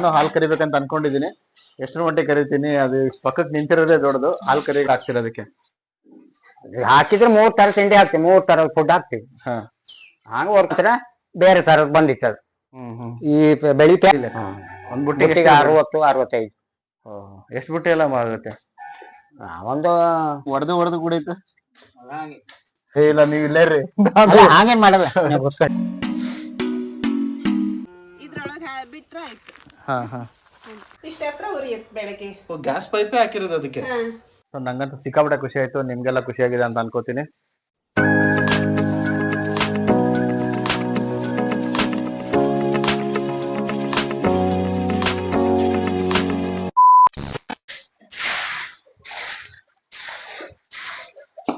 ನಾನು ಹಾಲು ಕರಿಬೇಕಂತ ಅನ್ಕೊಂಡಿದೀನಿ ಎಷ್ಟರ ಮಟ್ಟಿಗೆ ಕರಿತೀನಿ ಅದು ಪಕ್ಕಕ್ಕೆ ನಿಂತಿರೋದೇ ದೊಡ್ಡದು ಹಾಲು ಕರಿಯಕ್ಕೆ ಹಾಕ್ತಿರೋದಕ್ಕೆ ಹಾಕಿದ್ರೆ ಮೂರ್ ತರ ತಿಂಡಿ ಹಾಕ್ತಿವಿ ಮೂರ್ ತರ ಫುಡ್ ಹಾಕ್ತಿವಿ. ಹಾ. ಹಂಗ ಹೊರ್ತಾರೆ ಬೇರೆ ತರ ಬಂದಿತ್ತು ಅದು. ಹ್ಮ್ ಹ್ಮ್. ಈ ಬೆಳಿಗ್ಗೆ ಬೆಳಿ ಪ್ಯಾ- ಒಂದ್ ಬುಟ್ಟಿಗೆ ಬುಟ್ಟಿಗೆ ಅರವತ್ತು ಅರವತ್ತೈದು. ಎಷ್ಟು ಬುಟ್ಟಿ ಎಲ್ಲ ಆಗುತ್ತೆ ಆ, ಒಂದು ಹೊಡೆದು ಹೊಡೆದು ಕುಡಿತು? ಏ, ಇಲ್ಲ ನೀವು ಇಲ್ಲೇ ರೀ ಅಲ್ಲ, ಹಾಗೇನ್ ಮಾಡಲ್ಲ. ಇದ್ರೊಳಗೆ ಬಿಟ್ರೆ ಆಯ್ತು. ಹಾ ಹಾ. ಇಷ್ಟ ಹತ್ರ ಉರಿಯುತ್ತೆ ಬೆಳಗ್ಗೆ? ಗ್ಯಾಸ್ ಪೈಪೇ ಹಾಕಿರೋದು ಅದಕ್ಕೆ? ಹಾ. ನಂಗಂತೂ ಸಿಕ್ಕಾಪಟ್ಟೆ ಖುಷಿ ಆಯ್ತು. ನಿಮ್ಗೆಲ್ಲ ಖುಷಿ ಆಗಿದೆ ಅಂತ ಅನ್ಕೋತೀನಿ.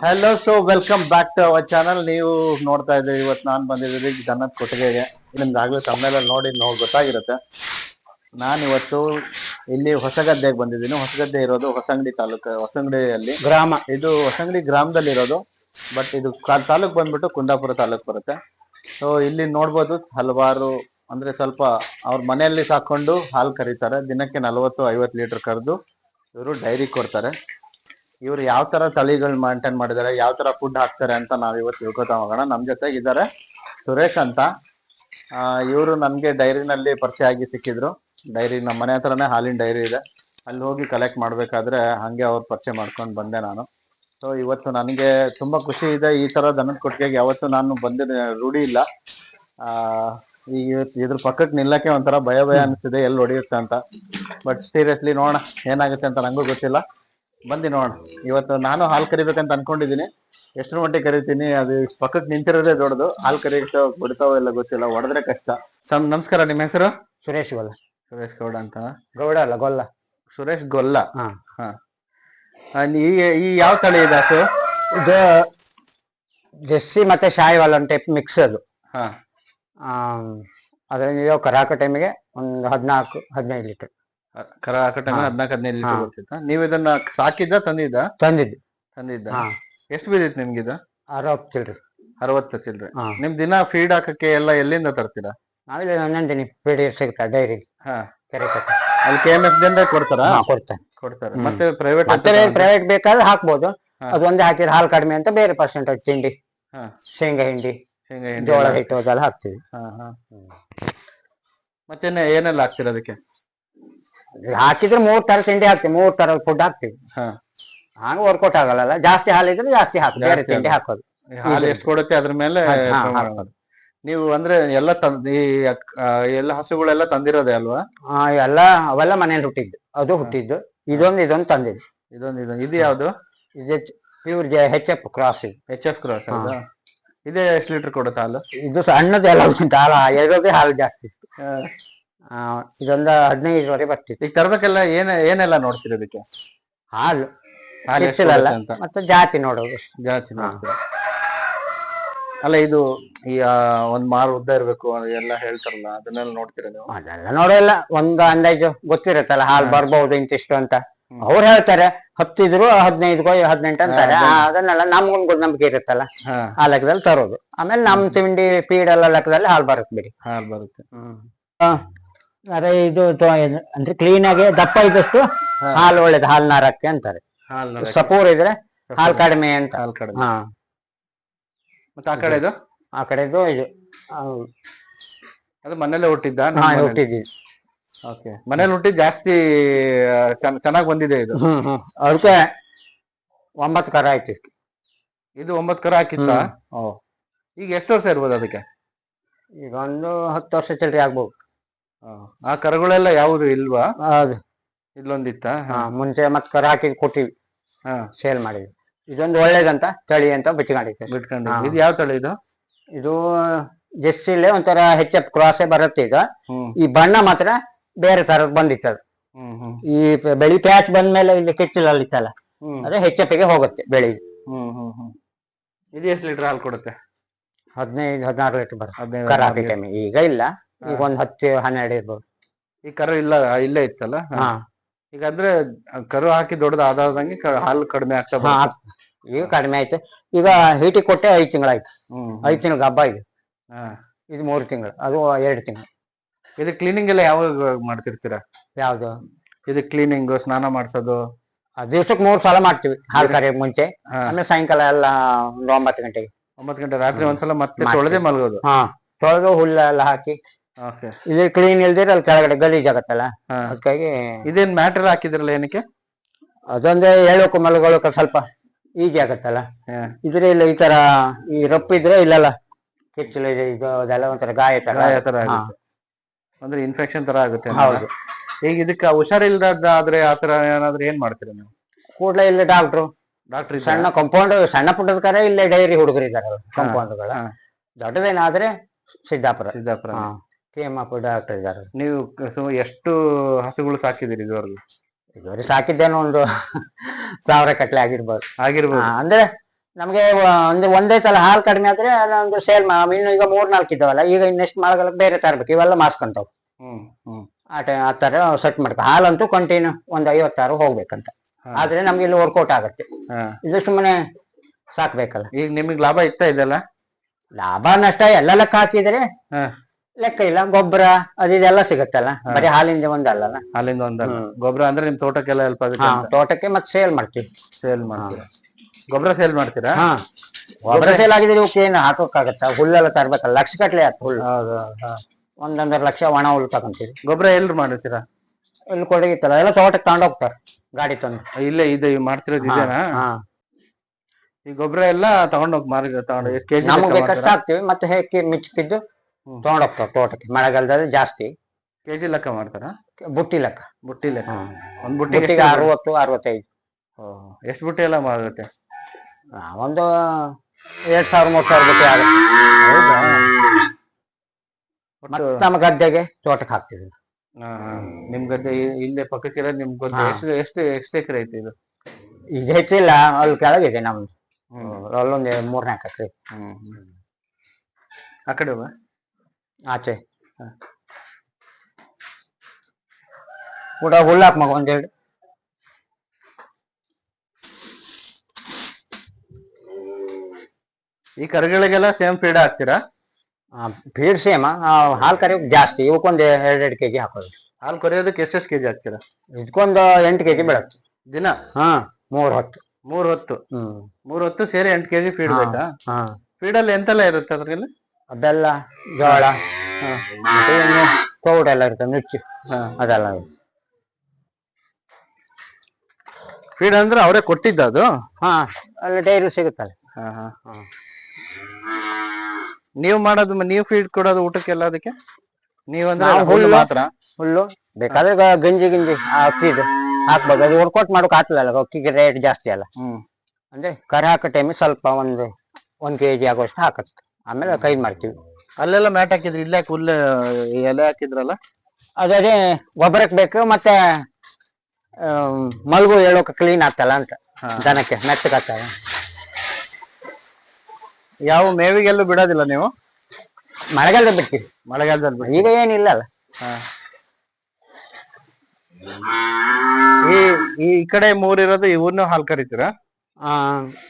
Hello so welcome back to our channel ನೀವು ನೋಡ್ತಾ ಇದ್ದೀವಿ ಇವತ್ತು ನಾನು ಬಂದಿದ್ದೀವಿ ಜನ್ನತ್ ಕೊಟ್ಟಿಗೆಗೆ. ನಿಮ್ದು ಆಗ್ಲೇ ತಮ್ಮೆಲ್ಲ ನೋಡಿ ನೋಡಿ ಗೊತ್ತಾಗಿರುತ್ತೆ. ನಾನು ಇವತ್ತು ಇಲ್ಲಿ ಹೊಸಗದ್ದೆಗೆ ಬಂದಿದ್ದೀನಿ. ಹೊಸಗದ್ದೆ ಇರೋದು ಹೊಸಂಗಡಿ ತಾಲೂಕು ಹೊಸಂಗಡಿಯಲ್ಲಿ. ಗ್ರಾಮ. ಇದು ಹೊಸಂಗಡಿ ಗ್ರಾಮದಲ್ಲಿ ಇರೋದು ಬಟ್ ಇದು ತಾಲೂಕ್ ಬಂದ್ಬಿಟ್ಟು ಕುಂದಾಪುರ ತಾಲೂಕ್ ಬರುತ್ತೆ. ಸೊ ಇಲ್ಲಿ ನೋಡ್ಬೋದು ಹಲವಾರು ಅಂದ್ರೆ ಸ್ವಲ್ಪ ಅವ್ರ ಮನೆಯಲ್ಲಿ ಸಾಕೊಂಡು ಹಾಲು ಕರೀತಾರೆ. ದಿನಕ್ಕೆ ನಲವತ್ತು ಐವತ್ತು ಲೀಟರ್ ಕರೆದು ಇವರು ಡೈರಿ ಕೊಡ್ತಾರೆ. ಇವರು ಯಾವ ತರ ತಳಿಗಳು ಮೇಂಟೈನ್ ಮಾಡಿದ್ದಾರೆ ಯಾವ ತರ ಫುಡ್ ಹಾಕ್ತಾರೆ ಅಂತ ನಾವ್ ಇವತ್ತು ತಿಳ್ಕೊತಾ ಹೋಗೋಣ. ನಮ್ ಜೊತೆಗೆ ಇದ್ದಾರೆ ಸುರೇಶ್ ಅಂತ. ಇವರು ನನ್ಗೆ ಡೈರಿನಲ್ಲಿ ಪರಿಚಯ ಆಗಿ ಸಿಕ್ಕಿದ್ರು. ಡೈರಿ ನಮ್ಮ ಮನೆ ಹತ್ರನೇ ಹಾಲಿನ ಡೈರಿ ಇದೆ. ಅಲ್ಲಿ ಹೋಗಿ ಕಲೆಕ್ಟ್ ಮಾಡ್ಬೇಕಾದ್ರೆ ಹಂಗೆ ಅವ್ರು ಪರಿಚಯ ಮಾಡ್ಕೊಂಡು ಬಂದೆ ನಾನು. ಸೊ ಇವತ್ತು ನನಗೆ ತುಂಬಾ ಖುಷಿ ಇದೆ ಈ ತರ ದನದ ಕೊಟ್ಟಿಗೆ ಯಾವತ್ತು ನಾನು ಬಂದಿರ ರೂಢಿ ಇಲ್ಲ. ಆ ಈಗ ಇದ್ರ ಪಕ್ಕಕ್ಕೆ ನಿಲ್ಲಕ್ಕೆ ಒಂಥರ ಭಯ ಭಯ ಅನಿಸ್ತಿದೆ ಎಲ್ಲಿ ಹೊಡೆಯುತ್ತೆ ಅಂತ. ಬಟ್ ಸೀರಿಯಸ್ಲಿ ನೋಡೋಣ, ಏನಾಗುತ್ತೆ ಅಂತ ನಂಗೂ ಗೊತ್ತಿಲ್ಲ. ಬಂದಿ ನೋಡೋಣ. ಇವತ್ತು ನಾನು ಹಾಲು ಕರಿಬೇಕಂತ ಅನ್ಕೊಂಡಿದೀನಿ ಎಷ್ಟು ಮಟ್ಟಿಗೆ ಕರಿತೀನಿ, ಅದು ಪಕ್ಕಕ್ಕೆ ನಿಂತಿರೋದೇ ದೊಡ್ಡದು. ಹಾಲು ಕರಿಯೋ ಕೊಡ್ತಾವೋ ಇಲ್ಲ ಗೊತ್ತಿಲ್ಲ, ಹೊಡೆದ್ರೆ ಕಷ್ಟ. ಸಮ್ ನಮಸ್ಕಾರ, ನಿಮ್ಮ ಹೆಸರು? ಸುರೇಶ್ ಗೊಲ್ಲ ಸುರೇಶ್ ಗೌಡ ಅಂತ. ಗೌಡ ಅಲ್ಲ ಗೊಲ್ಲ. ಸುರೇಶ್ ಗೊಲ್ಲ. ಹಾ. ಹಾ. ಈ ಈ ಯಾವ ತಳಿ ಇದೆ ಹಸು ಇದು ಜೆಸ್ಸಿ ಮತ್ತೆ ಶಾಯಿವಾಲ್ ಒಂದು ಟೈಪ್ ಮಿಕ್ಸ್ ಅದು. ಹಾ. ನೀವು ಇದು ಕರಾಕ ಟೈಮಿಗೆ ಒಂದು ಹದಿನಾಲ್ಕು ಹದಿನೈದು ಲೀಟರ್ ಕರಾಕ ಟೈಮ್ ಹದಿನಾಲ್ಕು ಹದಿನೈದು ಲೀಟರ್ ಬರ್ತಿತ್ತ? ನೀವು ಇದನ್ನ ಸಾಕಿದ್ದ ತಂದಿದ್ದ? ತಂದಿದ್ದು. ತಂದಿದ್ದ? ಹಾ. ಎಷ್ಟು ಬಿದ್ದಿತ್ತು ನಿಮ್ಗಿದ ಅರವತ್ತು ಚಿಲ್ರಿ ಅರವತ್ತು ಚಿಲ್ರಿ ಹಾ. ನಿಮ್ ದಿನ ಫೀಡ್ ಹಾಕಕ್ಕೆ ಎಲ್ಲ ಎಲ್ಲಿಂದ ತರ್ತೀರಾ? ನಾವಿಲ್ಲಿ ನಂದಿನಿ ಪೀಡಿ ಸಿಗ್ತಾ ಡೈರಿ ಹಾ ಕೆರೆ ಕಟ್ಟ ಅಲ್ಲಿ ಕೆ ಎಂ ಎಫ್ ದಿಂದ ಕೊಡ್ತಾರಾ? ಹಾ ಕೊಡ್ತೇನೆ ಕೊಡ್ತಾರೆ? ಮತ್ತೆ ಪ್ರೈವೇಟ್ ಮತ್ತೆ ಪ್ರೈವೇಟ್ ಬೇಕಾದ್ರೆ ಹಾಕ್ಬೋದು. ಹಾ. ಅದು ಒಂದೇ ಹಾಕಿದ್ರೆ ಹಾಲು ಕಡಿಮೆ ಅಂತ ಬೇರೆ ಪರ್ಸೆಂಟೇಜ್ ತಿಂಡಿ. ಹಾ. ಶೇಂಗಾ ಹಿಂಡಿ. ಶೇಂಗಾ ಹಿಂಡಿ ಜೋಳ ಹಿಟ್ಟು ಅದೆಲ್ಲ ಹಾಕ್ತಿವಿ. ಹಾ ಹಾ. ಮತ್ತೇನೆ ಏನೆಲ್ಲ ಹಾಕ್ತೀರಾ ಅದಕ್ಕೆ? ಹಾಕಿದ್ರೆ ಮೂರ್ ತರ ತಿಂಡಿ ಹಾಕ್ತಿವಿ. ಮೂರ್ ತರ ಫುಡ್ ಹಾಕ್ತಿವಿ. ಹಾ. ಹಂಗ ವರ್ಕೌಟ್ ಆಗಲ್ಲ. ಜಾಸ್ತಿ ಹಾಲಿದ್ರೆ ಜಾಸ್ತಿ ಹಾಕ್ತಿವಿ. ಬೇರೆ ತಿಂಡಿ ಹಾಕೋದು. ಹಾಲು ಎಷ್ಟು ಕೊಡುತ್ತೆ ಅದ್ರ ಮೇಲೆ ನೀವು ಅಂದ್ರೆ ಎಲ್ಲ ತಂದ್ ಈ ಅಕ್- ಆ, ಎಲ್ಲ ಹಸುಗಳೆಲ್ಲ ತಂದಿರೋದೇ ಅಲ್ವಾ? ಆ, ಎಲ್ಲ ಅವೆಲ್ಲ ಮನೇಲಿ ಹುಟ್ಟಿದ್ದು. ಅದು ಹುಟ್ಟಿದ್ದು. ಇದೊಂದು ಇದೊಂದು ತಂದಿದ್ದು. ಇದೊಂದು ಇದೊಂದು. ಇದು ಯಾವ್ದು? ಇದು pure H F cross H F cross ಹೌದಾ? ಇದೇ ಎಷ್ಟು ಲೀಟರ್ ಕೊಡುತ್ತೆ ಹಾಲು? ಇದು ಸಣ್ಣದು ಎಲ್ಲ ಉಂಟು. ಹಾಲು ಎರೋದೇ ಹಾಲು ಜಾಸ್ತಿ. ಆ, ಇದೊಂದು ಹದಿನೈದುವರೆ ಬರ್ತಿತ್ತು. ಈಗ ತರಬೇಕೆಲ್ಲ ಏನ ಏನೆಲ್ಲ ನೋಡ್ತೀರಿ ಹಾಲು. ಹಾಲು ಎಷ್ಟು ಹೆಚ್ಚಿಲ್ಲ ಕೊಡುತ್ತೆ ಅಂತ? ಮತ್ತೆ ಜಾತಿ ನೋಡೋದು. ಜಾಸ್ತಿ ನೋಡ್ತೀರಿ? ಅಲ್ಲ ಇದು ಈ ಆ, ಒಂದ್ ಮಾರು ಉದ್ದ ಇರ್ಬೇಕು ಎಲ್ಲ ಹೇಳ್ತಾರಲ್ಲ ಅದನ್ನೆಲ್ಲ ನೋಡ್ತೀರಾ ನೀವು? ಅದೆಲ್ಲ ನೋಡೋಲ್ಲ ಒಂದು ಅಂದಾಜು ಗೊತ್ತಿರತ್ತಲ್ಲ ಹಾಲ್. ಬರ್ಬಹುದು ಇಂತಿಷ್ಟು ಅಂತ. ಅವ್ರು ಹೇಳ್ತಾರೆ ಹತ್ತಿದ್ರು ಹದಿನೈದುಗೋ ಹದಿನೆಂಟು ಅಂತಾರೆ ಆ, ಅದನ್ನೆಲ್ಲ ನಮ್ಗೊಂದು ನಂಬಿಕೆ ಇರುತ್ತಲ್ಲ. ಹಾ. ಆ ಲೆಕ್ಕದಲ್ಲಿ ತರೋದು. ಆಮೇಲೆ ನಮ್ ತಿಂಡಿ ಫೀಡ್ ಎಲ್ಲ ಲೆಕ್ಕದಲ್ಲಿ ಹಾಲು ಬರುತ್ತೆ ಬಿಡಿ. ಹಾಲ್ ಬರುತ್ತೆ. ಇದು ತ- ಇದು ಅಂದ್ರೆ ಕ್ಲೀನ್ ಆಗಿ ದಪ್ಪ ಇದ್ದಷ್ಟು ಹಾಲ್ ಹಾಲು ಒಳ್ಳೇದು ಹಾಲು ನಾರಕ್ಕೆ ಅಂತಾರೆ. ಹಾಲು ಸಪೂರ್ ಇದ್ರೆ ಹಾಲು ಕಡಿಮೆ ಅಂತ. ಹಾಲ್ ಕಡಿಮೆ. ಹಾ. ಮತ್ತೆ ಆ ಕಡೆದು? ಆ ಕಡೆದು ಇದು ಆ, ಅದು ಮನೇಲೆ ಹುಟ್ಟಿದ್ದ? ಹಾ ಹುಟ್ಟಿದ್ದೀವಿ ಓಕೆ. ಮನೇಲಿ ಹುಟ್ಟಿದ್ ಜಾಸ್ತಿ ಚೆನ್ನಾಗಿ ಬಂದಿದೆ ಇದು? ಹ್ಮ್ ಹ್ಮ್. ಅದಕ್ಕೆ ಒಂಬತ್ತು ಕರ ಆಯ್ತು. ಇದಕ್ಕೆ. ಇದು ಒಂಬತ್ತು ಕರ ಹಾಕಿತ್ತ? ಓ. ಈಗ ಎಷ್ಟು ವರ್ಷ ಇರ್ಬೋದು ಅದಕ್ಕೆ? ಈಗ ಒಂದು ಹತ್ತು ವರ್ಷ ಚಿಲ್ಲರೆ ಆಗ್ಬೋದು. ಆ ಕರಗಳೆಲ್ಲ ಯಾವುದು ಇಲ್ವಾ? ಹೌದು. ಇಲ್ಲೊಂದಿತ್ತ? ಹಾ. ಮುಂಚೆ ಮತ್ತೆ ಕರ ಹಾಕಿ ಕೊಟ್ಟಿವಿ. ಹಾ. ಸೇಲ್ ಮಾಡಿದ್ವಿ. ಇದೊಂದು ಒಳ್ಳೇದಂತ ತಳಿ ಅಂತ ಬಿಟ್ಕೊಂಡಿದ್ದೆ ಬಿಟ್ಕೊಂಡು. ಇದು ಯಾವ ತಳಿ ಇದು? ಇದು ಜೆಸ್ಸಿಲೆ ಒಂಥರ ಹೆಚ್ಚ ಕ್ರಾಸೆ ಕ್ರಾಸೇ ಬರುತ್ತೆ ಈಗ. ಈ ಬಣ್ಣ ಮಾತ್ರ ಬೇರೆ ತರದ್ ಬಂದಿತ್ತು ಅದು ಈ ಬೆಳಿ ಪ್ಯಾಚ್ ಬಂದ್ಮೇಲೆ ಇಲ್ಲಿ ಕೆಚ್ಚಲಲ್ಲಿ ಇತ್ತಲ್ಲ ಅದೇ ಹೆಚ್ಚಪ್ಪಿಗೆ ಹೋಗುತ್ತೆ ಬೆಳಿ ಹ್ಮ್ ಹ್ಮ್ ಇದು ಎಷ್ಟು ಲೀಟರ್ ಹಾಲು ಕೊಡುತ್ತೆ? ಹದಿನೈದು ಹದಿನಾರು ಲೀಟರ್ ಬರುತ್ತೆ. ಟೈಮ್ ಈಗ ಇಲ್ಲ ಈಗ ಒಂದ್ ಹತ್ತು ಹನ್ನೆರಡು ಇರ್ಬೋದು. ಈ ಕರ ಇಲ್ಲ ಇಲ್ಲೇ ಇತ್ತಲ್ಲ? ಹಾ. ಈಗ ಅಂದ್ರೆ ಕರು ಹಾಕಿ ದೊಡ್ಡದ ಆದಾದಂಗೆ ಕ- ಹಾಲು ಕಡಿಮೆ ಆಗ್ತಾ ಹಾ ಬರುತ್ತೆ. ಈಗ ಕಡಿಮೆ ಆಯ್ತು. ಈಗ ಹೀಟಿ ಕೊಟ್ಟೆ ಐದು ತಿಂಗಳಾಯ್ತು. ಹ್ಮ್ ಐದು ತಿಂಗಳು ಹಬ್ಬ ಇದು. ಹಾ. ಇದು ಮೂರು ತಿಂಗಳು ಅದು ಎರಡು ತಿಂಗಳು. ಇದು ಕ್ಲೀನಿಂಗ್ ಎಲ್ಲ ಯಾವಾಗ ಮಾಡ್ತಿರ್ತೀರಾ? ಯಾವ್ದು? ಇದು ಕ್ಲೀನಿಂಗ್ ಸ್ನಾನ ಮಾಡಿಸೋದು? ಆ ದಿವ್ಸಕ್ಕೆ ಮೂರ್ ಸಲ ಮಾಡ್ತೀವಿ ಹಾಲು ಕರೆಯಕ್ ಮುಂಚೆ. ಆಮೇಲೆ ಸಾಯಂಕಾಲ ಎಲ್ಲ ಒಂದು ಒಂಬತ್ತು ಗಂಟೆಗೆ. ಒಂಬತ್ತು ಗಂಟೆ ರಾತ್ರಿ ಒಂದ್ಸಲ ಮತ್ತೆ ಮಾಡ್ತೀವಿ. ತೊಳೆದೇ ಮಲಗೋದು? ಹಾ. ತೊಳೆದು ಹುಲ್ಲ ಎಲ್ಲ ಹಾಕಿ ಓಕೆ. ಇದು ಕ್ಲೀನ್ ಇಲ್ದಿರ ಅಲ್ಲಿ ಕೆಳಗಡೆ ಗಲೀಜ್ ಆಗತ್ತಲ್ಲ? ಹಾ. ಅದಕ್ಕಾಗಿ ಇದೇನ್ ಮ್ಯಾಟರ್ ಹಾಕಿದ್ರಲ್ಲ ಏನಕ್ಕೆ? ಅದೊಂದೇ ಹೇಳೋಕು ಮಲಗೋಳಕ ಸ್ವಲ್ಪ ಈಜಿ ಆಗತ್ತಲ್ಲ? ಹಾ. ಇದ್ರೆ ಇಲ್ಲ ಈ ತರ ಈ ರಪ್ಪ ಇದ್ರೆ ಇಲ್ಲಲ್ಲ? ಕೆಚ್ಚಲ ಇದೆ ಇದು ಅದೆಲ್ಲ ಒಂಥರ ಗಾಯ ತರ ಗಾಯ ತರ ಹಾ, ಆಗುತ್ತೆ. ಅಂದ್ರೆ ಇನ್ಫೆಕ್ಷನ್ ತರ ಆಗುತ್ತೆ ಹೌದು. ಈಗ ಇದಕ್ಕೆ ಹುಷಾರಿಲ್ದಾದ್ರೆ ಆದ್ರೆ ಆತರ ಏನಾದ್ರೂ ಏನ್ ಮಾಡ್ತೀರಾ ನೀವು? ಕೂಡ್ಲೇ ಇಲ್ಲ ಡಾಕ್ಟ್ರು ಡಾಕ್ಟರ್ ಸಣ್ಣ ಕಂಪೌಂಡ್ ಸಣ್ಣ ಪುಟ್ಟದಕ್ಕಾರ ಇಲ್ಲೇ ಡೈರಿ ಹುಡುಗರು ಇದಾರೆ ಕಂಪೌಂಡ್ಗಳ. ದೊಡ್ಡದೇನಾದ್ರೆ ಸಿದ್ದಾಪುರ. ಸಿದ್ದಾಪುರ. ಹಾ. ಕೇಮಪ್ಪ ಡಾಕ್ಟರ್ ಇದ್ದಾರೆ. ನೀವು ಸು ಎಷ್ಟು ಹಸುಗಳು ಸಾಕಿದಿರಿ ಇದುವರೆಗೂ? ಇದುವರೆಗೆ ಸಾಕಿದ್ದೇನೋ ಒಂದು ಸಾವಿರ ಕಟ್ಲೆ ಆಗಿರ್ಬೋದು. ಆಗಿರ್ಬೋದು. ಹಾ, ಅಂದ್ರೆ ನಮ್ಗೆ ಒಂದು ಒಂದೇ ಸಲ ಹಾಲು ಕಡಿಮೆ ಆದ್ರೆ ಅದೊಂದು ಸೇಲ್ ಇನ್ನು ಈಗ ಮೂರ್ ನಾಲ್ಕು ಇದ್ದಾವಲ್ಲ ಈಗ ಇನ್ನೆಷ್ಟು ಮಳೆಗಾಲಕ್ಕೆ ಬೇರೆ ತರ್ಬೇಕು ಇವೆಲ್ಲ ಮಾಸ್ಕೊಂತಾವ್ ಹ್ಮ್ ಹ್ಮ್. ಆ ಟೈ ಆ ತರ ಸೆಟ್ ಮಾಡ್ಕೊ ಹಾಲಂತೂ ಕಂಟಿನ್ಯೂ ಒಂದ್ ಐವತ್ತಾರು ಹೋಗ್ಬೇಕಂತ. ಹಾ. ಆದ್ರೆ ನಮ್ಗೆ ಇಲ್ಲಿ ವರ್ಕೌಟ್ ಆಗತ್ತೆ. ಹಾ. ಇದು ಸುಮ್ಮನೆ ಸಾಕ್ಬೇಕಲ್ಲ. ಈಗ ನಿಮ್ಗೆ ಲಾಭ ಇತ್ತ ಇದೆಲ್ಲ? ಲಾಭ ನಷ್ಟ ಎಲ್ಲ ಲೆಕ್ಕ ಹಾಕಿದ್ರೆ ಹಾ. ಲೆಕ್ಕ ಇಲ್ಲ. ಗೊಬ್ಬರ ಅದಿದೆಲ್ಲ ಸಿಗುತ್ತಲ್ಲ. ಬರೀ ಹಾಲಿಂದ ಒಂದಲ್ಲ ಹಾಲಿಂದ ಒಂದಲ್ಲ. ಗೊಬ್ಬರ ಅಂದ್ರೆ ನಿಮ್ ತೋಟಕ್ಕೆಲ್ಲ ಹೆಲ್ಪ್ ಆಗುತ್ತೆ ತೋಟಕ್ಕೆ ಮತ್ತೆ ಸೇಲ್ ಮಾಡ್ತೀವಿ. ಸೇಲ್ ಮಾಡ್ತೀರಾ? ಗೊಬ್ಬರ ಸೇಲ್ ಮಾಡ್ತೀರಾ? ಗೊಬ್ಬರ ಸೇಲ್ ಆಗಿದ್ರೆ ಏನು ಹಾಕೋಕ್ಕಾಗತ್ತಾ? ಹುಲ್ಲೆಲ್ಲ ತರ್ಬೇಕಲ್ಲ ಲಕ್ಷ ಕಟ್ಲೆ ಆಯ್ತು ಹುಲ್ಲು. ಒಂದೊಂದರ ಲಕ್ಷ ಒಣ ಹುಲ್ಲು ತಗೊಂತೀವಿ. ಗೊಬ್ಬರ ಎಲ್ರು ಮಾಡಿರ್ತೀರಾ ಇಲ್ಲಿ ಕೊಡಗಿತ್ತಲ್ಲ ಎಲ್ಲ ತೋಟಕ್ಕೆ ತಗೊಂಡ್ ಹೋಗ್ತಾರ ಗಾಡಿ ತಂದು. ಇಲ್ಲೇ ಇದು ಮಾಡ್ತಿರೋದು ಇದೇನಾ? ಹಾ. ಈ ಗೊಬ್ಬರ ಎಲ್ಲ ತಗೊಂಡೋಗಿ ಮಾರ್ಗ ತಗೊಂಡು ನಮ್ಗೆ ಬೇಕಷ್ಟು ಹಾಕ್ತಿವಿ ಮತ್ತೆ ಹೇಗೆ ಮಿಚ್ಕಿದ್ದು ಹ್ಮ್. ತಗೊಂಡ್ ಹೋಗ್ತಾರೆ ತೋಟಕ್ಕೆ. ಮಳೆಗಾಲದಲ್ಲಿ ಜಾಸ್ತಿ. ಕೆಜಿ ಲೆಕ್ಕ ಮಾಡ್ತಾರ? ಬುಟ್ಟಿ ಲೆಕ್ಕ. ಬುಟ್ಟಿ ಲೆಕ್ಕ. ಒಂದ್ ಬುಟ್ಟಿ ಬುಟ್ಟಿಗೆ ಅರವತ್ತು ಅರವತ್ತೈದು. ಎಷ್ಟು ಬುಟ್ಟಿ ಎಲ್ಲ ಮಾರುತ್ತೆ? ಆ, ಒಂದು ಎರಡ್ ಸಾವಿರ ಮೂರ್ ಸಾವಿರ ಬುಟ್ಟಿ ಆಗುತ್ತೆ. ಹೌದಾ? ಮತ್ತೆ ನಮ್ಮ ಗದ್ದೆಗೆ ತೋಟಕ್ಕೆ ಹಾಕ್ತಿವಿ. ನಿಮ್ ಗದ್ದೆ ಇ- ಇಲ್ಲೇ ಪಕ್ಕಕ್ಕಿರೋದು ನಿಮ್ ಗದ್ದೆ ಹಾ. ಎಷ್ಟು ಎಷ್ಟು ಎಷ್ಟು ಎಕರೆ ಐತಿ ಇದು? ಇದು ಹೆಚ್ಚಿಲ್ಲ ಅಲ್ಲಿ ಕೆಳಗಿದೆ ನಮ್ದು. ಹ್ಮ್. ಅಲ್ಲೊಂದು ಮೂರ್ನಾಲ್ಕು ಎಕರೆ ಹ್ಮ್. ಆ ಕಡೆ ಬಾ ಆಚೆ. ಊಟ ಹುಲ್ಲಾಕ್ ಮಗ ಒಂದೆರಡು. ಈ ಕರುಗಳಿಗೆಲ್ಲ ಸೇಮ್ ಫೀಡ್ ಹಾಕ್ತೀರಾ? ಫೀಡ್ ಸೇಮ್ ಹಾಲು ಕರಿ ಜಾಸ್ತಿ. ಇವಕ್ಕೊಂದು ಎರಡೆರಡು ಕೆಜಿ ಹಾಕೋದು. ಹಾಲು ಕರಿಯೋದಕ್ಕೆ ಎಷ್ಟೆಷ್ಟು ಕೆಜಿ ಹಾಕ್ತೀರಾ? ಇದಕ್ಕೊಂದು ಎಂಟು ಕೆಜಿ ಬೀಳುತ್ತೆ ದಿನ? ಹಾ ಮೂರ್ ಹೊತ್ತು. ಮೂರ್ ಹೊತ್ತು? ಹ್ಮ್. ಮೂರ್ ಹೊತ್ತು ಸೇರಿ ಎಂಟು ಕೆಜಿ ಫೀಡ್ ಹಾ. ಬೇಕಾ? ಹಾ. ಫೀಡ್ ಅಲ್ಲಿ ಎಂತೆಲ್ಲ ಇರುತ್ತೆ ಅದ್ರಲ್ಲಿ? ಬೆಲ್ಲ ಜೋಳ ಮತ್ತೆ ಇನ್ನು ಎಲ್ಲ ಇರ್ತದೆ ನುಚ್ಚು ಹಾ. ಅದೆಲ್ಲ ಫೀಡ್ ಅಂದ್ರೆ ಅವರೇ ಕೊಟ್ಟಿದ್ದ ಅದು? ಹಾ ಅಲ್ಲಿ ಡೈರಿ ಸಿಗುತ್ತಲ್ಲ. ನೀವು ಮಾಡೋದು ನೀವು ಫೀಡ್ ಕೊಡೋದು ಊಟಕ್ಕೆಲ್ಲ ಅದಕ್ಕೆ? ನೀವಂದ್ರೆ ನಾವು ಹುಲ್ಲು ಮಾತ್ರ? ಹುಲ್ಲು ಬೇಕಾದ್ರೆ ಗಂಜಿ ಗಿಂಜಿ ಅಕ್ಕಿದು ಹಾಕ್ಬೋದು. ಅದು ವರ್ಕೌಟ್ ಮಾಡೋಕೆ ಆಗ್ತದಲ್ಲ ಅಕ್ಕಿಗೆ ರೇಟ್ ಜಾಸ್ತಿ ಅಲ್ಲ. ಹ್ಮ್. ಅಂದ್ರೆ ಕರೆ ಹಾಕೋ ಟೈಮಿಗೆ ಸ್ವಲ್ಪ ಒಂದು ಒಂದ್ ಕೆಜಿ ಆಗೋಷ್ಟು ಹಾಕತ್ತೆ. ಆಮೇಲೆ ಕೈ ಮಾಡ್ತೀವಿ. ಅಲ್ಲೆಲ್ಲ ಮ್ಯಾಟ್ ಹಾಕಿದ್ರಿ ಇಲ್ಲೇ ಹುಲ್ಲ ಎಲೆ ಹಾಕಿದ್ರಲ್ಲ? ಅದೇ ಗೊಬ್ಬರಕ್ಕೆ ಬೇಕು ಮತ್ತೆ ಮಲಗು ಹೇಳೋಕೆ ಕ್ಲೀನ್ ಆಗ್ತಲ್ಲ ಅಂತ. ದನಕ್ಕೆ ಮೆತ್ತಗಾಗ್ತದೆ ಯಾವ ಮೇವಿಗೆಲ್ಲೂ ಬಿಡೋದಿಲ್ಲ ನೀವು? ಮಳೆಗಾಲದಲ್ಲಿ ಬಿಡ್ತೀವಿ. ಮಳೆಗಾಲದಲ್ಲಿ ಬಿಡಿ ಈಗ ಏನಿಲ್ಲ ಅಲ್ಲ. ಈ ಈ ಕಡೆ ಮೂರಿರೋದು ಇರೋದು ಇವನ್ನು ಹಾಲು ಕರಿತೀರಾ?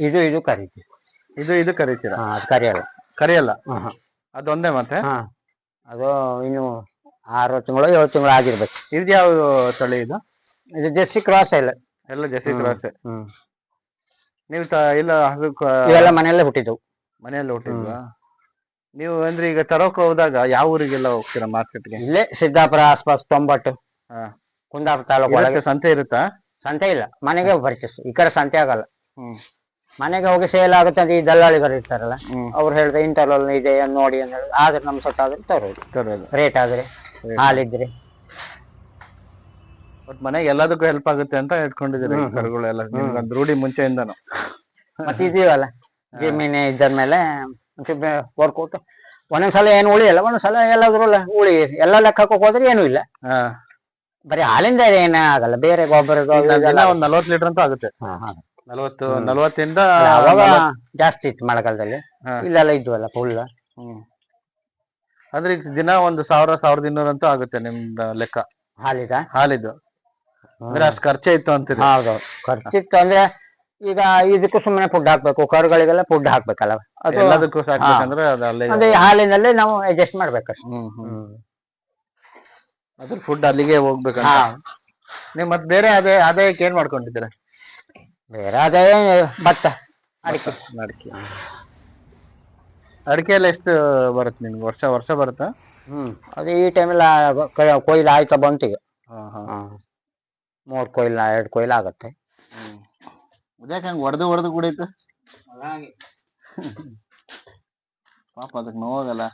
ಇದು ಇದು ಕರಿತೀವಿ. ಇದು ಇದು ಕರಿತೀರಾ? ಕರಿಯಲ್ಲ. ಕರಿಯಲ್ಲ. ಅದೊಂದೇ ಮತ್ತೆ? ಹಾ. ಅದು ಇನ್ನು ಆರು ತಿಂಗಳು ಏಳು ತಿಂಗಳು ಆಗಿರ್ಬೇಕು. ಇದು ಯಾವ ತಳಿ ಇದು? ಇದು ಜೆಸ್ಸಿ ಕ್ರಾಸ್ ಇಲ್ಲ ಎಲ್ಲ ಜೆಸಿ ಕ್ರಾಸ್? ಹ್ಮ್. ನೀವು ತ- ಇಲ್ಲ ಹಸು ಕ- ಇವೆಲ್ಲ ಮನೆಯಲ್ಲೇ ಹುಟ್ಟಿದ್ದವು ಮನೆಯಲ್ಲಿ ಹುಟ್ಟಿದ್ವಾ? ನೀವು ಅಂದ್ರೆ ಈಗ ತರೋಕ್ ಹೋದಾಗ ಯಾವ ಊರಿಗೆಲ್ಲ ಹೋಗ್ತೀರಾ ಮಾರ್ಕೆಟ್ಗೆ? ಇಲ್ಲೇ ಸಿದ್ದಾಪುರ ಆಸ್ಪಾಸ್ ತೊಂಬಟ್ಟು. ಹಾ. ಕುಂದಾಪುರ ತಾಲೂಕು ಒಳಗೆ. ಸಂತೆ ಇರುತ್ತಾ? ಸಂತೆ ಇಲ್ಲ. ಮನೆಗೆ ಬರ್ತೀವಿ. ಈ ಕಡೆ ಸಂತೆ ಆಗಲ್ಲ. ಹ್ಮ್. ಮನೆಗೆ ಹೋಗಿ ಸೇಲ್ ಆಗುತ್ತೆ ಅಂತ ಈ ದಲ್ಲಾಳಿಗಳು ಇರ್ತಾರಲ್ಲ ಅವ್ರು ಹೇಳಿದ್ರೆ ಇಂಟರ್ವಲ್ ಇದೆ ನೋಡಿ ಅಂತ ಹೇಳಿ ಆದ್ರೆ ನಮ್ ಸೊತ್ತಾದ್ರೆ ತರೋದು. ತರೋದು. ರೇಟ್ ಆದ್ರೆ ಹಾಲಿದ್ರೆ. ಬಟ್ ಮನೆಗೆ ಎಲ್ಲದಕ್ಕೂ ಹೆಲ್ಪ್ ಆಗುತ್ತೆ ಅಂತ ಇಟ್ಕೊಂಡಿದ್ದೀರಿ. ಕರುಗಳೆಲ್ಲ. ನಿಮ್ಗೊಂದು ರೂಢಿ ಮುಂಚೆಯಿಂದನು. ಮತ್ತೆ ಇದೀವಲ್ಲ ಜಮೀನೆ ಇದ್ಮೇಲೆ ವರ್ಕೌಟ್ ಒಂದೊಂದ್ಸಲ ಏನು ಉಳಿಯಲ್ಲ ಒಂದೊಂದ್ಸಲ ಎಲ್ಲಾದ್ರೂ ಉಳಿ ಎಲ್ಲ ಲೆಕ್ಕ ಹಾಕೋಕ್ ಹೋದ್ರೆ ಏನೂ ಇಲ್ಲ. ಬರೀ ಹಾಲಿಂದ ಏನೇ ಆಗಲ್ಲ ಬೇರೆ ಗೊಬ್ಬರ ಒಂದ್ ನಲ್ವತ್ ಲೀಟರ್ ಅಂತ ಆಗುತ್ತೆ. ನಲ್ವತ್ತು ನಲವತ್ತಿಂದ ಅವಾಗ ಜಾಸ್ತಿ ಇತ್ತು ಮಳೆಗಾಲದಲ್ಲಿ. ಹಾ. ಇಲ್ಲೆಲ್ಲ ಇದ್ವಲ್ಲ ಫುಲ್ ಹ್ಮ್. ಅಂದ್ರೆ ಈಗ ದಿನ ಒಂದು ಸಾವಿರ ಸಾವಿರದ ಇನ್ನೂರ ಅಂತೂ ಆಗುತ್ತೆ ನಿಮ್ದ ಲೆಕ್ಕ. ಹಾಲಿದ? ಹಾಲಿದ್ದು. ಅಂದ್ರೆ ಅಷ್ಟು ಖರ್ಚೆ ಇತ್ತು ಅಂತ ಹೌದು. ಖರ್ಚಿತ್ತು ಅಂದ್ರೆ ಈಗ ಇದಕ್ಕೂ ಸುಮ್ಮನೆ ಫುಡ್ ಹಾಕ್ಬೇಕು ಕರುಗಳಿಗೆಲ್ಲ ಫುಡ್ ಹಾಕ್ಬೇಕಲ್ಲ. ಅದು ಎಲ್ಲದಕ್ಕೂ ಸಾಕ್ಬೇಕಂದ್ರೆ ಅದು ಅಲ್ಲೇ ಅಂದ್ರೆ ಈ ಹಾಲಿನಲ್ಲೇ ನಾವು ಅಡ್ಜಸ್ಟ್ ಮಾಡ್ಬೇಕಷ್ಟೇ ಹ್ಮ್ ಹ್ಮ್. ಹ್ಮ್. ಅದ್ರ ಫುಡ್ ಅಲ್ಲಿಗೆ ಹೋಗ್ಬೇಕಂತ. ಹಾ. ನೀವು ಮತ್ತೆ ಬೇರೆ ಅದೇ ಅದೇ ಏನ್ ಮಾಡ್ಕೊಂಡಿದ್ದೀರಾ? ಬೇರೆ ಅದೇ ಭತ್ತ ಅಡಿಕೆ. ಅಡಿಕೆ ಅಡಿಕೆ. ಎಲ್ಲ ಎಷ್ಟು ಬರುತ್ತೆ ನಿಮ್ಗೆ? ವರ್ಷ ವರ್ಷ ಬರುತ್ತಾ? ಹ್ಮ್ ಅದು ಈ ಟೈಮಲ್ಲಿ ಕೊಯ್ಲು ಆಯ್ತಾ ಬಂತು ಈಗ. ಹಾ ಹಾ. ಹಾ. ಮೂರ್ ಕೊಯ್ಲು ಎರಡು ಕೊಯ್ಲು ಆಗತ್ತೆ. ಉದ್ಯಾಕೆ ಹಂಗೆ ಹೊಡೆದು ಹೊಡೆದು ಕುಡೀತು ಪಾಪ ಅದಕ್ಕೆ ನೋವಾಗಲ್ಲ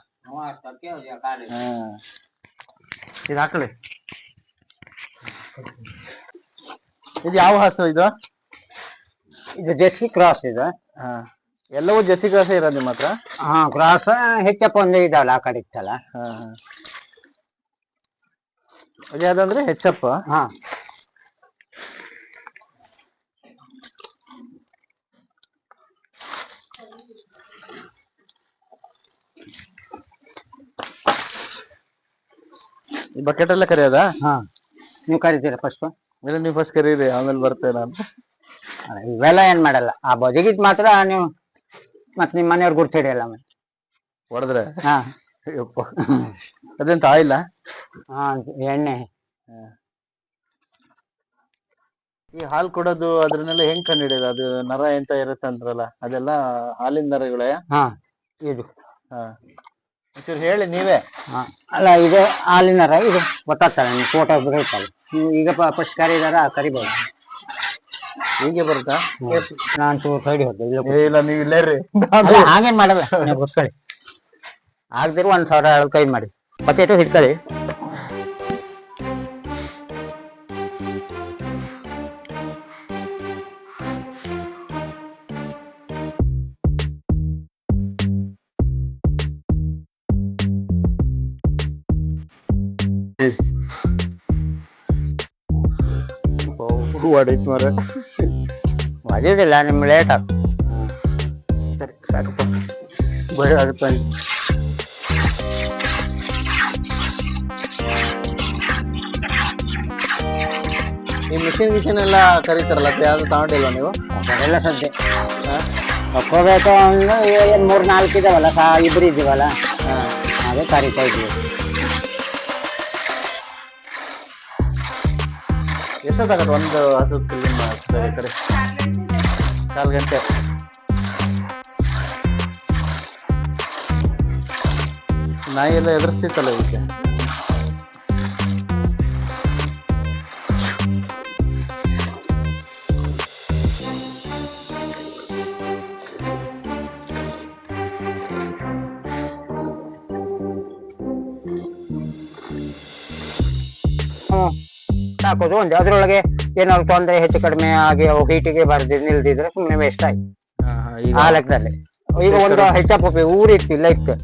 ಹಾ. ಇದು ಹಾಕಳಿ ಇದು ಯಾವ ಹಸು ಇದು? ಇದು ಜೆರ್ಸಿ ಕ್ರಾಸ್ ಇದು. ಹಾ. ಎಲ್ಲವೂ ಜೆಸ್ಸಿ ಕ್ರಾಸ್ ಇರೋದು ನಿಮ್ಮ ಹತ್ರ? ಹಾ ಕ್ರಾಸ್ ಹೆಚ್ಚಪ್ಪ ಒಂದೇ ಇದಾವಲ್ಲ ಆ ಕಡೆ ಇತ್ತಲ್ಲ. ಹಾ ಹಾ. ಅದು ಯಾವ್ದಂದ್ರೆ ಹೆಚ್ಚಪ್ಪ ಹಾ. ಈ ಬಕೆಟ್ ಎಲ್ಲ ಕರೆಯೋದಾ? ಹಾ. ನೀವು ಕರಿತೀರಾ ಫಸ್ಟ್ ಇಲ್ಲ ನೀವು ಫಸ್ಟ್ ಕರೀರಿ ಆಮೇಲೆ ಬರ್ತೇನೆ ಅಂತ. ಇವೆಲ್ಲ ಏನ್ ಮಾಡಲ್ಲ. ಆ ಬದಿಗಿದ್ ಮಾತ್ರ ನೀವು ಮತ್ ನಿಮ್ ಮನೆಯವ್ರು ಗುರ್ತಿಡಿಯಲ್ಲ ಆಮೇಲೆ ಹೊಡೆದ್ರೆ? ಹಾ. ಯಪ್ಪ. ಅದೆಂತ ಆಯಿಲ್ಲ? ಹಾ ಎಣ್ಣೆ. ಈ ಹಾಲು ಕೊಡೋದು ಅದ್ರನ್ನೆಲ್ಲ ಹೆಂಗ್ ಕಂಡಿಡಿಯೋದು ಅದು ನರ ಎಂತ ಇರುತ್ತೆ ಅಂದ್ರಲ್ಲ ಅದೆಲ್ಲ ಹಾಲಿನ ನರಗಳೇ? ಹಾ ಇದು. ಹಾ. ಒಂಚೂರು ಹೇಳಿ ನೀವೇ. ಹಾ ಅಲ್ಲ ಇದು ಹಾಲಿನರ ಇದು ಗೊತ್ತಾಗ್ತಲ್ಲ ನಿಮ್ಗೆ ಫೋಟೋ ಬರುತ್ತಲ್ಲ ನೀವು ಈಗ ಫಸ್ಟ್ ಕರೀದಾರ ಕರಿಬೋದು? ಹೀಗೆ ಬರುತ್ತಾ? ನಾನು ಚೂರು ಸೈಡ್ ಹೋದೆ ಇಲ್ಲ ಏ, ಇಲ್ಲ ನೀವು ಇಲ್ಲೇ ರೀ ಹಾಗೇನ್ ಮಾಡಲ್ಲ ನೀವು ಆಗದಿರು ಒಂದ್ ಸಾವಿರ ಕೈ ಮಾಡಿ. ಬಕೆಟು ಹಿಡ್ಕೊಳ್ಳಿ. ಹೊಡೈತ್ ಮರ ಒದಿದಿಲ್ಲ ನಿಮ್ ಲೇಟ್ ಆಗ ಸರಿ ಸಾಕಪ್ಪ ಭಯ ಆಗುತ್ತಾ ಈ ಮಿಷಿನ್ ಗಿಷಿನ್ ಎಲ್ಲ ಕರೀತಾರಲ್ಲ ಅದು ಯಾವ್ದು ತಗೊಂಡಿಲ್ವಾ ನೀವು? ಅದೆಲ್ಲ ಸದ್ಯ ತಕ್ಕೋಬೇಕು ಅಂದ್ರೆ ಏನು ಮೂರು ನಾಲ್ಕು ಇದಾವಲ್ಲ ಸಾ ಇಬ್ರು ಇದ್ದೀವಲ್ಲ? ಅದೇ ಕರಿತಾ ಇದ್ವಿ ಎಷ್ಟೊತ್ತಾಗತ್ತೆ? ಒಂದು ಹತ್ತು ಕರೆ ಕಾಲು ಗಂಟೆ ನಾಯಿ ಎಲ್ಲ ಎದುರಿಸ್ತಿತ್ತಲ್ಲ ಇದಕ್ಕೆ ಹ್ಮ್ ಸಾಕೋದು ಒಂದು ಅದ್ರೊಳಗೆ ಏನಾದ್ರು ತೊಂದರೆ ಹೆಚ್ಚು ಕಡಿಮೆ ಆಗಿ ಅವು ಹೀಟಿಗೆ ಬರ್ದಿ ನಿಲ್ದಿದ್ರೆ ಸುಮ್ಮನೆ ವೇಸ್ಟ್ ಆಯ್ತು. ಆ ಲೆಕ್ಕದಲ್ಲಿ. ಈಗ ಒಂದು ಹೆಚ್ಚಪ್ಪ ಊರು ಇತ್ತು ಇಲ್ಲ ಇತ್ತು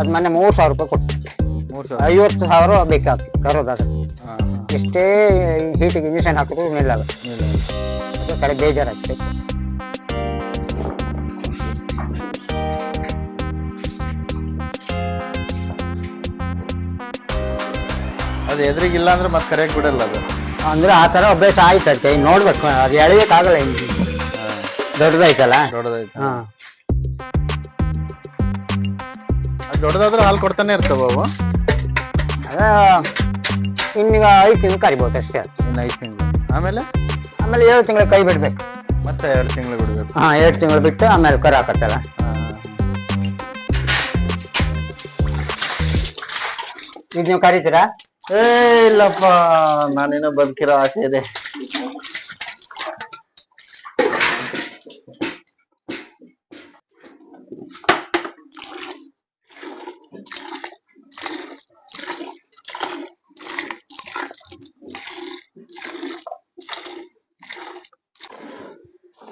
ಅದ್ ಮೊನ್ನೆ ಮೂರ್ ಸಾವಿರ ರೂಪಾಯಿ ಕೊಟ್ಟು. ಐವತ್ತು ಸಾವಿರ ಬೇಕಾಗ್ತದೆ ಕರೋದಾಗ ಎಷ್ಟೇ ಹೀಟಿಗೆ ಇಂಜೆಕ್ಷನ್ ಹಾಕಿದ್ರು ನಿಲ್ಲಲ್ಲ. ಕಡೆ ಬೇಜಾರಾಗ್ತದೆ ಅದು ಎದುರಿಗಿಲ್ಲ ಅಂದ್ರೆ ಮತ್ತೆ ಕರೆಕ್ಟ್ ಬಿಡಲ್ಲ ಅದು. ಅಂದ್ರೆ ಆ ತರ ಅಭ್ಯಾಸ ಆಯ್ತಂತೆ ಇನ್ನು ನೋಡ್ಬೇಕು. ಅದು ಎಳೆಯಕ್ಕಾಗಲ್ಲ ಇನ್ನು. ದೊಡ್ಡದಾಯ್ತಲ್ಲ? ದೊಡ್ಡದಾಯ್ತು. ಹಾ. ಅದು ದೊಡ್ಡದಾದ್ರೆ ಹಾಲು ಕೊಡ್ತಾನೆ ಇರ್ತಾವ ಅವು. ಅದ ಇನ್ನೀಗ ಐದು ತಿಂಗಳು ಕರಿಬೋದು ಅಷ್ಟೇ ಇನ್ನು ಐದು ತಿಂಗಳು. ಆಮೇಲೆ? ಆಮೇಲೆ ಏಳು ತಿಂಗಳು ಕೈ ಬಿಡ್ಬೇಕು. ಮತ್ತೆ ಎರಡು ತಿಂಗಳು ಬಿಡ್ಬೇಕು. ಹಾ ಎರಡು ತಿಂಗಳು ಬಿಟ್ಟು ಆಮೇಲೆ ಕರ ಹಾಕತ್ತಲ್ಲ. ಹಾ, ಈಗ ನೀವು ಕರಿತೀರಾ? ಏ ಇಲ್ಲಪ್ಪ ನಾನೇನೋ ಬದುಕಿರೋ ಆಸೆ ಇದೆ.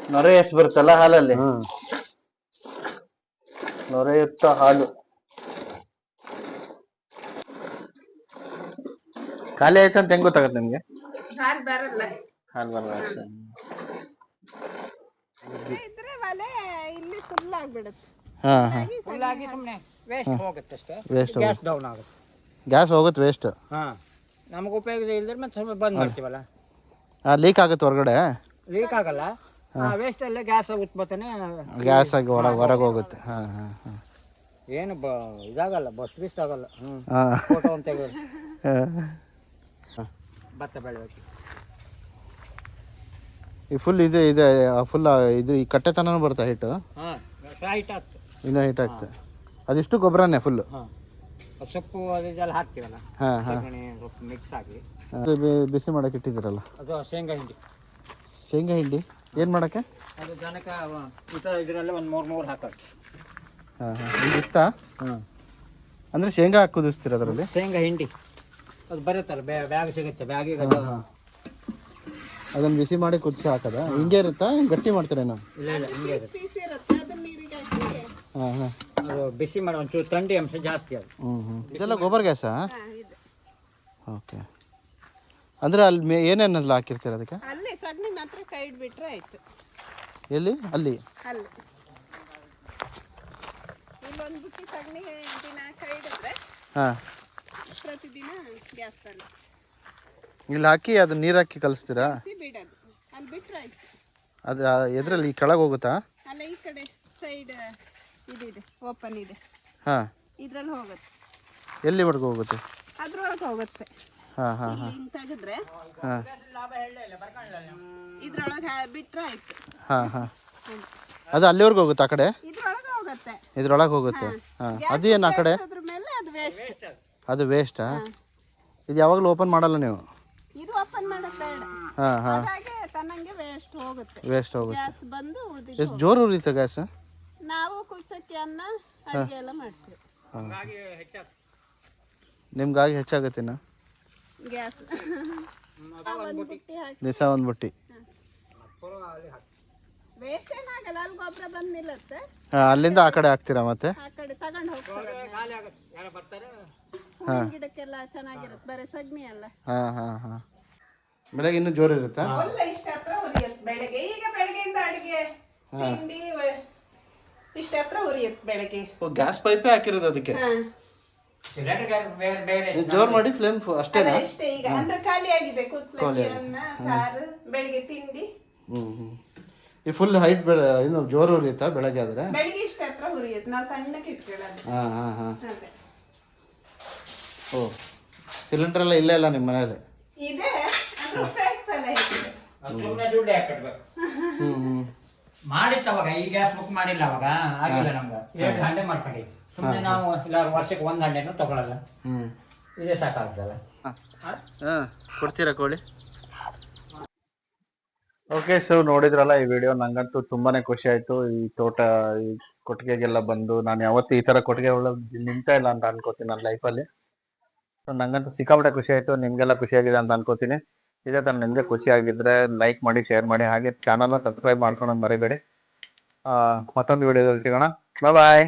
ನೊರೆ ಎಷ್ಟು ಬರುತ್ತಲ್ಲ ಹಾಲಲ್ಲಿ? ಹ್ಮ್. ನೊರೆಯುತ್ತ ಹಾಲು. ಖಾಲಿ ಅಂತ ಹೆಂಗ್ ಗೊತ್ತಾಗತ್ತೆ ನಿಮ್ಗೆ? ಹಾಲ್ ಬರಲ್ಲ. ಹಾಲು ಬರಲ್ಲ ಅಷ್ಟೇ. ಇದ್ರೆ ಒಲೆ ಇಲ್ಲಿ ಫುಲ್ ಆಗ್ಬಿಡುತ್ತೆ. ಹಾ ಹಾ. ಫುಲ್ಲಾಗಿ ಸುಮ್ಮನೆ ವೇಸ್ಟ್ ಹೋಗುತ್ತೆ ಅಷ್ಟೇ. ವೇಸ್ಟ್ ಗ್ಯಾಸ್ ಡೌನ್ ಆಗುತ್ತೆ. ಗ್ಯಾಸ್ ಹೋಗುತ್ತೆ ವೇಸ್ಟ್ ಹಾ. ನಮಗೆ ಉಪಯೋಗ ಇಲ್ದ್ರೆ ಮತ್ತೆ ಸ್ವಲ್ಪ ಬಂದ್ ಮಾಡ್ತೀವಲ್ಲ? ಲೀಕ್ ಆಗುತ್ತೆ ಹೊರಗಡೆ? ಲೀಕ್ ಆಗಲ್ಲ. ವೇಸ್ಟ್ ಅಲ್ಲೇ ಗ್ಯಾಸ್ ಉತ್ಪತ್ತನೆ ಗ್ಯಾಸ್ ಆಗಿ ಒಳಗೆ ಹೊರಗೆ ಹೋಗುತ್ತೆ. ಹಾ ಹಾ ಹಾ. ಏನು ಬ ಇದಾಗಲ್ಲ ಬಸ್ ಬಿಸ್ ಆಗಲ್ಲ. ಹ್ಞೂ ಹಾ. ಫೋಟೋ ಅಂತ ಭತ್ತ ಬೆಳೆಯೋಕೆ. ಈ ಫುಲ್ ಇದು ಇದೆ ಫುಲ್ ಇದು ಈ ಕಟ್ಟೆತನೂ ಬರುತ್ತಾ ಹಿಟ್ಟು ಹಾಂ ಹೈಟ್ ಆಗ್ತದೆ. ಇನ್ನೂ ಹಿಟ್ ಆಗ್ತದೆ. ಅದಿಷ್ಟು ಗೊಬ್ಬರನೇ ಫುಲ್ ಹಾಂ. ಸೊಪ್ಪು ಅದೆಲ್ಲ ಹಾಕ್ತೀವಲ್ಲ? ಹಾಂ ಹಾಂ. ಸಗಣಿ ಸೊಪ್ಪು ಮಿಕ್ಸ್ ಆಗಿ. ಬಿಸಿ ಮಾಡಕ್ಕೆ ಇಟ್ಟಿದ್ದೀರಲ್ಲ? ಅದು ಶೇಂಗಾ ಹಿಂಡಿ. ಶೇಂಗಾ ಹಿಂಡಿ? ಏನು ಮಾಡೋಕ್ಕೆ? ಅದು ಜನಕ ಈ ಥರ ಇದರಲ್ಲೇ ಒಂದು ಮೂರು ಮೂರು ಹಾಕೋದು. ಹಾಂ ಹಾಂ. ಇತ್ತಾ ಹಾಂ. ಅಂದರೆ ಶೇಂಗಾ ಹಾಕುದಿಸ್ತೀರ ಕುದಿಸ್ತೀರ ಅದರಲ್ಲಿ? ಶೇಂಗಾ ಹಿಂಡಿ. ಅದು ಬರುತ್ತಲ್ಲ ಬ್ಯಾ- ಬ್ಯಾಗ್ ಸಿಗುತ್ತೆ ಬ್ಯಾಗಿಗೆ ಅದನ್ನ ಅದನ್ನು ಬಿಸಿ ಮಾಡಿ ಕುದಿಸಿ ಹಾಕದ? ಹಿಂಗೆ ಇರುತ್ತಾ? ಗಟ್ಟಿ ಮಾಡ್ತೀರೇನೋ ಇಲ್ಲ ಇಲ್ಲ ಹಿಂಗೆ ಇರುತ್ತೆ. ಹಾಂ ಹಾಂ. ಅದು ಬಿಸಿ ಮಾಡಿ ಒಂಚೂರು ಥಂಡಿ ಅಂಶ ಜಾಸ್ತಿ ಅದು. ಹ್ಞೂ ಹ್ಞೂ ಇದೆಲ್ಲ ಗೊಬ್ಬರ ಗ್ಯಾಸಾ? ಹಾ ಇದೆ. ಓಕೆ. ಅಂದರೆ ಅಲ್ಲಿ ಮೇ ಏನೇನೆಲ್ಲ ಹಾಕಿರ್ತೀರ ಅದಕ್ಕೆ? ಅಲ್ಲಿ ಸಗಣಿ ಮಾತ್ರ ಕೈ ಇಟ್ಬಿಟ್ರೆ ಆಯ್ತು. ಎಲ್ಲಿ? ಅಲ್ಲಿ? ಅಲ್ಲಿ. ಇಲ್ಲೊಂದು ಬುಟ್ಟಿ ಸಗಣಿ ದಿನ ಕೈ ಇಡಿದ್ರೆ ಹಾಂ. ಪ್ರತಿದಿನ ಗ್ಯಾಸ್ ಇಲ್ಲಿ ಹಾಕಿ ಅದು ನೀರು ಹಾಕಿ ಕಲಿಸ್ತೀರಾ? ಅದ ಬಿಡೋದು. ಅಲ್ಲಿ ಬಿಟ್ರೆ ಆಯ್ತು. ಅದು ಎದ್ರಲ್ಲಿ ಕೆಳಗೆ ಹೋಗುತ್ತಾ? ಅಲ್ಲ ಈ ಕಡೆ ಸೈಡ್ ಇದಿದೆ ಓಪನ್ ಇದೆ. ಹಾಂ. ಇದ್ರಲ್ಲಿ ಹೋಗುತ್ತೆ. ಎಲ್ಲಿವರೆಗೂ ಹೋಗುತ್ತೆ? ಅದ್ರೊಳಗೆ ಹೋಗುತ್ತೆ. ಹಾಂ ಹಾಂ ಹಾಂ. ಹಿಂಗ್ ತೆಗೆದ್ರೆ ಹಾಂ. ಇದ್ರೊಳಗೆ ಬಿಟ್ರೆ ಆಯ್ತು. ಹಾಂ ಹಾಂ. ಅದು ಅಲ್ಲಿವರೆಗೂ ಹೋಗುತ್ತೆ ಆ ಕಡೆ? ಇದ್ರೊಳಗೆ ಹೋಗುತ್ತೆ. ಇದ್ರೊಳಗೆ ಹೋಗುತ್ತೆ. ಹಾಂ. ಅದು ಏನು ಆ ಕಡೆ? ಅದ್ರ ಮೇಲೆ ಅದು ವೇಸ್ಟ್ ಅದು ವೇಸ್ಟಾ ಇದು ಯಾವಾಗಲೂ ಓಪನ್ ಮಾಡಲ್ಲ ನೀವು? ಇದು ಓಪನ್ ಮಾಡಕ್ ಬೇಡ. ಹಾಂ ಹಾಂ. ಹಾಗೆ ತನ್ನಂಗೆ ವೇಸ್ಟ್ ಹೋಗುತ್ತೆ. ವೇಸ್ಟ್ ಹೋಗುತ್ತೆ. ಗ್ಯಾಸ್ ಬಂದು ಉಳಿದಿದ್ದು ಎಷ್ಟು ಜೋರು ಉರಿಯುತ್ತೆ ಗ್ಯಾಸ್ ನಾವು ಕುಚ್ಚಕ್ಕಿ ಅನ್ನ ಅಡುಗೆ ಎಲ್ಲ ಮಾಡ್ತೀವಿ. ನಿಮ್ಗಾಗಿ ನಾ ಗ್ಯಾಸ್ ಒಂದು ಬುಟ್ಟಿ ಹಾಕಿ. ದಿವಸ ಒಂದು ಬುಟ್ಟಿ. ವೇಸ್ಟ್ ಏನಾಗಲ್ಲ ಅಲ್ಲಿ ಗೊಬ್ಬರ ಬಂದು ನಿಲ್ಲುತ್ತೆ. ಹಾಂ ಅಲ್ಲಿಂದ ಆ ಕಡೆ ಹಾಕ್ತೀರಾ ಮತ್ತೆ? ಆ ಕಡೆ ತಗೊಂಡು ಹೋಗ್ತಾರೆ ಖಾಲಿ ಹೂವಿನ ಗಿಡಕ್ಕೆಲ್ಲ ಚೆನ್ನಾಗಿರುತ್ತೆ. ಬರೀ ಸಗಣಿ ಅಲ್ಲ. ಹಾಂ ಹಾಂ ಹಾಂ. ಬೆಳಗ್ಗೆ ಇನ್ನೂ ಜೋರು ಇರುತ್ತಾ? ಒಳ್ಳೆ ಇಷ್ಟ ಹತ್ರ ಉರಿಯುತ್ತೆ ಬೆಳಗ್ಗೆ. ಈಗ ಬೆಳಗ್ಗೆಯಿಂದ ಅಡಿಗೆ ತಿಂಡಿ ವ- ಇಷ್ಟ ಹತ್ರ ಉರಿಯುತ್ತೆ ಬೆಳಗ್ಗೆ. ಗ್ಯಾಸ್ ಪೈಪ್ ಹಾಕಿರೋದು ಅದಕ್ಕೆ? ಜೋರ್ ಸಿಲಿಂಡರ್ ಬೇರೆ ಬೇರೆ. ಜೋರು ಮಾಡಿ ಫ್ಲೇಮ್ ಅಷ್ಟೇ ಇಷ್ಟೇ ಈಗ. ಅಂದ್ರೆ ಖಾಲಿ ಆಗಿದೆ ಕುಸ್ಲಕ್ಕಿ ಅನ್ನ ಸಾರು ಬೆಳಿಗ್ಗೆ ತಿಂಡಿ. ಹ್ಮ್ ಹ್ಮ್. ಈ ಫುಲ್ ಹೈಟ್ ಬೆಳೆ ಇನ್ನು ಜೋರು ಉರಿಯುತ್ತಾ ಬೆಳಗ್ಗೆ ಆದ್ರೆ? ಬೆಳಿಗ್ಗೆ ಇಷ್ಟ ಹತ್ರ ಉರಿಯುತ್ತೆ. ನಾವು ಸಣ್ಣಕ್ಕೆ ಇಟ್ಕೊಳ್ಳೋದು ಹಾಂ ಹಾಂ ಹಾಂ. ಅದೇ. ಓ ಸಿಲಿಂಡರ್ ಎಲ್ಲ ಇಲ್ಲೇ ಇಲ್ಲ ನಿಮ್ಮ ಮನೆಯಲ್ಲಿ ಇದೆ ಅಂದ್ರೆ ಉಪಯೋಗಿಸಲ್ಲ ಹೇಗಿದೆ ಅದು ಸುಮ್ಮನೆ ದುಡ್ಡು ಹಾಕಿಡ್ಬೇಕು ಹ್ಞೂ ಹ್ಞೂ ಮಾಡಿತ್ತು ಅವಾಗ ಈ ಗ್ಯಾಸ್ ಬುಕ್ ಮಾಡಿಲ್ಲ ಅವಾಗ. ಆಗಿಲ್ಲ ನಮ್ಗೆ. ಎರಡು ಹಂಡೆ ಮಾಡ್ಕೊಂಡು. ಸುಮ್ಮನೆ ನಾವು ಇಲ್ಲ ವರ್ಷಕ್ಕೆ ಒಂದು ಹಂಡೆನೂ ತಗೊಳಲ್ಲ. ಹ್ಞೂ ಇದೇ ಸಾಕಾಗ್ತಲ್ಲ ಹಾಂ. ಕೊಡ್ತೀರಾ ಕೋಳಿ? ಓಕೆ ಸೊ ನೋಡಿದ್ರಲ್ಲ ಈ ವಿಡಿಯೋ ನಂಗಂತೂ ತುಂಬಾನೇ ಖುಷಿ ಆಯ್ತು. ಈ ತೋಟ ಈ ಕೊಟ್ಟಿಗೆಗೆಲ್ಲ ಬಂದು ನಾನು ಯಾವತ್ತೂ ಈ ತರ ಕೊಟ್ಟಿಗೆ ನಿಂತ ಇಲ್ಲ ಅಂತ ಅನ್ಕೋತೀನಿ ನನ್ನ ಲೈಫಲ್ಲಿ ಸೊ ನಂಗಂತೂ ಸಿಕ್ಕಾಪಟ್ಟೆ ಖುಷಿ ಆಯ್ತು. ನಿಮ್ಗೆಲ್ಲ ಖುಷಿ ಆಗಿದೆ ಅಂತ ಅನ್ಕೋತೀನಿ. ಇದೇ ತರ ನಿಮ್ಗೆ ಖುಷಿ ಆಗಿದ್ರೆ ಲೈಕ್ ಮಾಡಿ ಶೇರ್ ಮಾಡಿ, ಹಾಗೆ ಚಾನಲ್ನ ಸಬ್ಸ್ಕ್ರೈಬ್ ಮಾಡ್ಕೊಳೋದು ಮರಿಬೇಡಿ. ಮತ್ತೊಂದು ವಿಡಿಯೋದಲ್ಲಿ ಸಿಗೋಣ. ಬಾಯ್